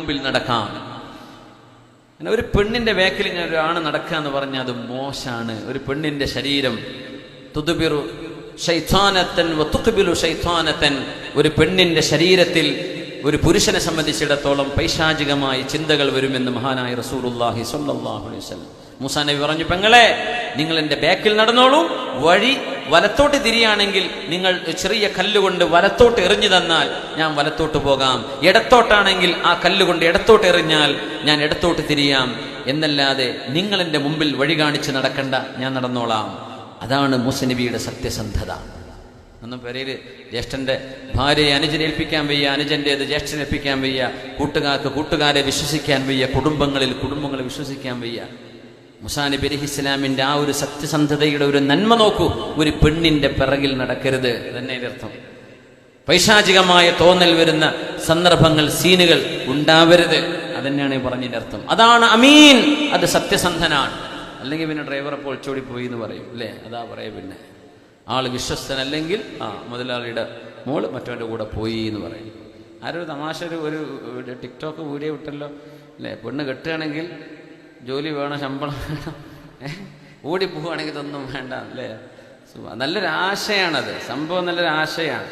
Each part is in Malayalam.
മുമ്പിൽ നടക്കാം. ഒരു പെണ്ണിന്റെ വേക്കിൽ ഇങ്ങനെ ഒരാണ് നടക്കുക എന്ന് പറഞ്ഞാൽ അത് മോശാണ് ഒരു പെണ്ണിന്റെ ശരീരം തുതുബിറു ശൈത്വാനത്തൻ വത്തുക്കുബിലു ശൈത്വാനത്തൻ ഒരു പെണ്ണിന്റെ ശരീരത്തിൽ ഒരു പുരുഷനെ സംബന്ധിച്ചിടത്തോളം പൈശാചികമായ ചിന്തകൾ വരുമെന്ന് മഹാനായ റസൂലുള്ളാഹി സ്വല്ലല്ലാഹു അലൈഹി വസല്ലം. മൂസാ നബി പറഞ്ഞു പെങ്ങളെ നിങ്ങൾ എന്റെ ബാക്കിൽ നടന്നോളൂ. വഴി വലത്തോട്ട് തിരിയാണെങ്കിൽ നിങ്ങൾ ചെറിയ കല്ലുകൊണ്ട് വലത്തോട്ട് എറിഞ്ഞു തന്നാൽ ഞാൻ വലത്തോട്ട് പോകാം. ഇടത്തോട്ടാണെങ്കിൽ ആ കല്ലുകൊണ്ട് ഇടത്തോട്ട് എറിഞ്ഞാൽ ഞാൻ ഇടത്തോട്ട് തിരിയാം. എന്നല്ലാതെ നിങ്ങൾ എന്റെ മുമ്പിൽ വഴി കാണിച്ച് നടക്കണ്ട ഞാൻ നടന്നോളാം. അതാണ് മുസനബിയുടെ സത്യസന്ധത. ഒന്നും പേരയിൽ ജ്യേഷ്ഠന്റെ ഭാര്യയെ അനുജനേൽപ്പിക്കാൻ വയ്യ അനുജന്റേത് ജ്യേഷ്ഠനേൽപ്പിക്കാൻ വയ്യ കൂട്ടുകാർക്ക് കൂട്ടുകാരെ വിശ്വസിക്കാൻ വയ്യ കുടുംബങ്ങളിൽ കുടുംബങ്ങളെ വിശ്വസിക്കാൻ വയ്യ. മുസാ നബി അലൈഹി ഇസ്ലാമിന്റെ ആ ഒരു സത്യസന്ധതയുടെ ഒരു നന്മ നോക്കൂ. ഒരു പെണ്ണിന്റെ പിറകിൽ നടക്കരുത്. തന്നെ അർത്ഥം. പൈശാചികമായ തോന്നൽ വരുന്ന സന്ദർഭങ്ങൾ സീനുകൾ ഉണ്ടാവരുത്. അതന്നെയാണ് ഈ പറഞ്ഞതിന്റെ അർത്ഥം. അതാണ് അമീൻ. അത് സത്യസന്ധനാണ്. അല്ലെങ്കിൽ പിന്നെ ഡ്രൈവറെ പൊളിച്ചോടി പോയി എന്ന് പറയും. അല്ലേ? അതാ പറയാ പിന്നെ. ആൾ വിശ്വസ്തനല്ലെങ്കിൽ ആ മുതലാളിയുടെ മോൾ മറ്റവന്റെ കൂടെ പോയി എന്ന് പറയും. ആരൊരു തമാശ ഒരു ഒരു ഒരു ടിക്ടോക്ക് വീഡിയോ വിട്ടല്ലോ അല്ലേ? പെണ്ണ് കെട്ടുകയാണെങ്കിൽ ജോലി വേണം ശമ്പളം വേണം? ഓടിപ്പോവുകയാണെങ്കിൽ ഇതൊന്നും വേണ്ട അല്ലേ? നല്ലൊരാശയാണത്. സംഭവം നല്ലൊരാശയാണ്.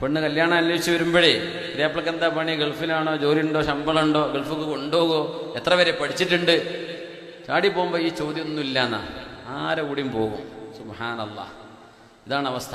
പെണ്ണ് കല്യാണം അന്വേഷിച്ച് വരുമ്പോഴേ ഇതേപ്പിളക്ക് എന്താ പണി? ഗൾഫിലാണോ? ജോലി ഉണ്ടോ? ശമ്പളം ഉണ്ടോ? ഗൾഫിക്ക് കൊണ്ടുപോകോ? എത്ര വരെ പഠിച്ചിട്ടുണ്ട്? ചാടി പോകുമ്പോൾ ഈ ചോദ്യമൊന്നുമില്ല എന്നാ ആരെ കൂടിയും പോകും? സുഹാനല്ല ഇതാണ് അവസ്ഥ.